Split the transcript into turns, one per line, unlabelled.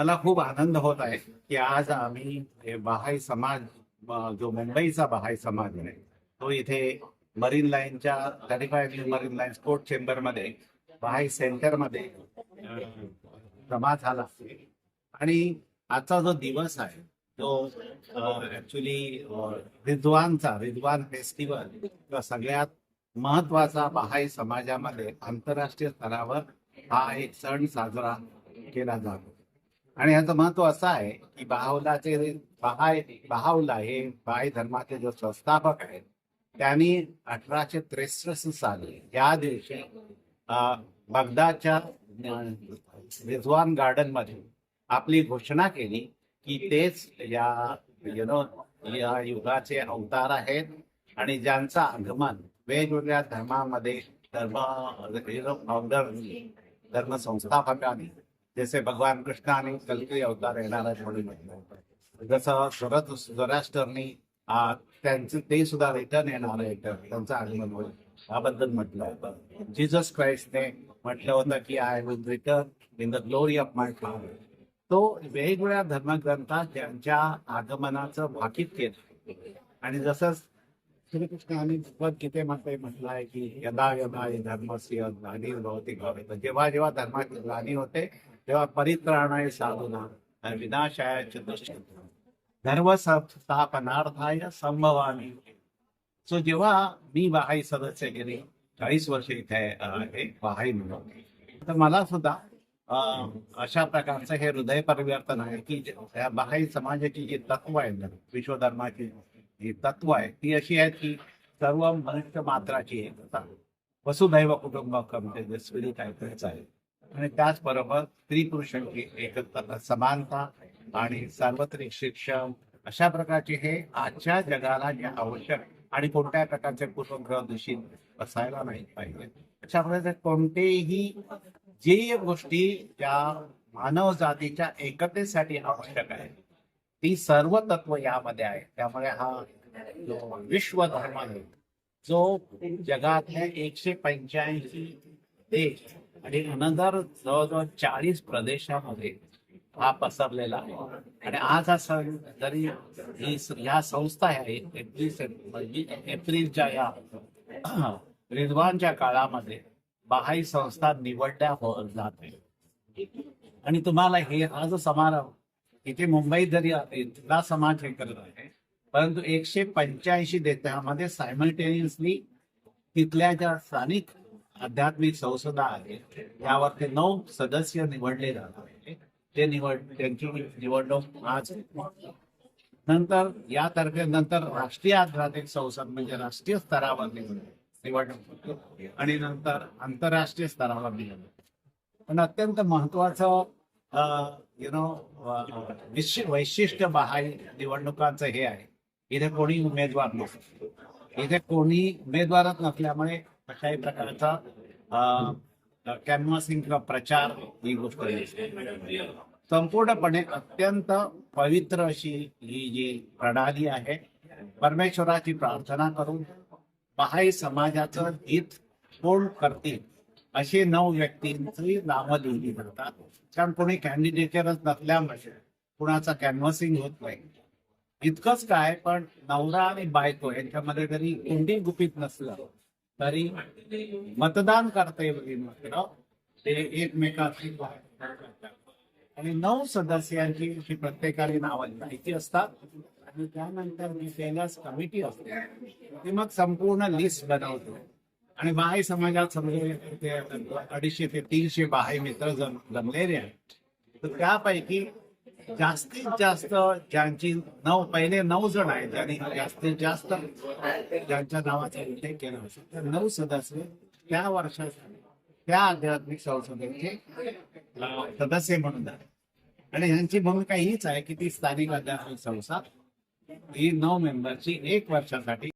मला खूप आनंद होत आहे की आज आम्ही हे बहाई समाज जो मुंबईचा बहाई समाज आहे तो इथे मरीन लाईनच्या thirty five marine line sport चेंबरमध्ये Bahai सेंटरमध्ये अं, जमा झाला. आणि आजचा जो दिवस आहे तो ऍक्च्युली रिद्वानचा रिद्वान फेस्टिवल सगळ्यात महत्त्वाचा बहाई समाजामध्ये आंतरराष्ट्रीय स्तरावर हा एक सण साजरा केला जातो. आणि याचं महत्त्व असं आहे की बहावलाचे बहाय बहावला हे बाय धर्माचे जो संस्थापक आहेत त्यांनी अठराशे त्रेसष्ट साली या दिवशी बगदादच्या रिझवान गार्डनमध्ये आपली घोषणा केली की तेच या यु नो या युगाचे अवतार आहेत आणि ज्यांचं आगमन वेगवेगळ्या धर्मामध्ये धर्म फाउंडर धर्म संस्थापकांनी जसे भगवान कृष्णाने कलकी अवतार येणार आहेत म्हणून म्हटलं जसं स्वरत स्वराष्ट्रनी त्यांचं ते सुद्धा रिटर्न येणार आहे त्यांचा त्यांचं आगमन होईल याबद्दल म्हटलं होतं. जिजस क्राईस्टने म्हटलं होतं की I will return in the glory of my father तो वेगवेगळ्या धर्मग्रंथात त्यांच्या आगमनाचं भाकीत केलं. आणि जसं श्रीकृष्णाने भगवद्गीतेमध्ये म्हटलं आहे की यदा यदा हे धर्मस्य भवती भवेत. जेव्हा जेव्हा धर्माची ग्लानी होते तेव्हा परित्राणाय साधुना आणि विनाशाय च धर्म स्थापनार्थाय संभवामी. सो जेव्हा मी बहाई सदस्य गेले चाळीस वर्ष इथे आहे बहाई म्हणून. तर मला सुद्धा अं, अशा प्रकारचं हे हृदय परिवर्तन आहे की या बहाई समाजाची जी तत्व आहे विश्वधर्माची जी तत्व आहे ती अशी आहेत की सर्व मनुष्य मात्राची एकता. वसुधैव कुटुंब ते जे स्पिरिट आहे तेच आहे. आणि त्याचबरोबर स्त्री पुरुषांची एकत्र समानता आणि सार्वत्रिक शिक्षण अशा प्रकारचे हे आजच्या जगाला जे आवश्यक आणि कोणत्या प्रकारचे पूर्वग्रह दूषित असायला नाही पाहिजे. अशा प्रकारचे कोणतेही जे गोष्टी त्या मानव जातीच्या एकतेसाठी आवश्यक आहे ती सर्व तत्व यामध्ये आहे त्यामुळे हा जो विश्व धर्म आहे जो जगातल्या एकशे पंच्याऐंशी देश आणि अनदर जवळजवळ चाळीस प्रदेशामध्ये हा पसरलेला आहे. आणि आज हा सण जरी ही स- ह्या संस्था आहे एप्रिल म्हणजे एप्रिलच्या या रिद्वानच्या काळामध्ये बहाई संस्था निवडल्या होत जात आहे. आणि तुम्हाला हे हा जो समारंभ इथे मुंबईत जरी इथला समाज हे करत आहे परंतु एकशे पंच्याऐंशी देशामध्ये सायमल्टेनियसली तिथल्या ज्या स्थानिक आध्यात्मिक संसदा आहे. यावरती नऊ सदस्य निवडले जात आहे ते निवड त्यांची निवडणूक आज नंतर या तारखेनंतर राष्ट्रीय आध्यात्मिक संसद म्हणजे राष्ट्रीय स्तरावर निवडणूक आणि नंतर आंतरराष्ट्रीय स्तरावर निवडणूक पण अत्यंत महत्वाचं यु नो वैशिष्ट्य बाह्य निवडणुकांचं हे आहे. इथे कोणी उमेदवार नसतो. इथे कोणी उमेदवारच नसल्यामुळे काही प्रकारचा कॅनव्हासिंग किंवा प्रचार ही गोष्ट संपूर्णपणे अत्यंत पवित्र अशी ही जी प्रणाली आहे परमेश्वराची प्रार्थना करून बहाई समाजाचं हित कोण करतील असे नऊ व्यक्तींची नावं लिहिली जातात. कारण कोणी कॅन्डिडेटरच नसल्यामुळे कुणाचा कॅनव्हसिंग होत नाही. इतकंच काय पण नवरा आणि बायको यांच्यामध्ये जरी कोणती गुपित नसलं तरी मतदान करता येईल मात्र. ते एकमेकाशी आणि नऊ सदस्यांची जी प्रत्येकाने नावं माहिती असतात आणि त्यानंतर मी सेनास कमिटी असते ती मग संपूर्ण लिस्ट बनवतो. आणि बाहे समाजात समजले ते अडीचशे ते तीनशे बाहे मित्र जम जमलेले आहेत. तर त्यापैकी जास्तीत जास्त ज्यांची नऊ पहिले नऊ जण आहेत ज्यांनी जास्तीत जास्त ज्यांच्या नावाचा उल्लेख केला होता. तर नऊ सदस्य त्या वर्षात त्या आध्यात्मिक संसदेचे सदस्य म्हणून झाले. आणि ह्यांची भूमिका हीच आहे की ती स्थानिक अध्यात्मिक संस्था ही नऊ मेंबरची एक वर्षासाठी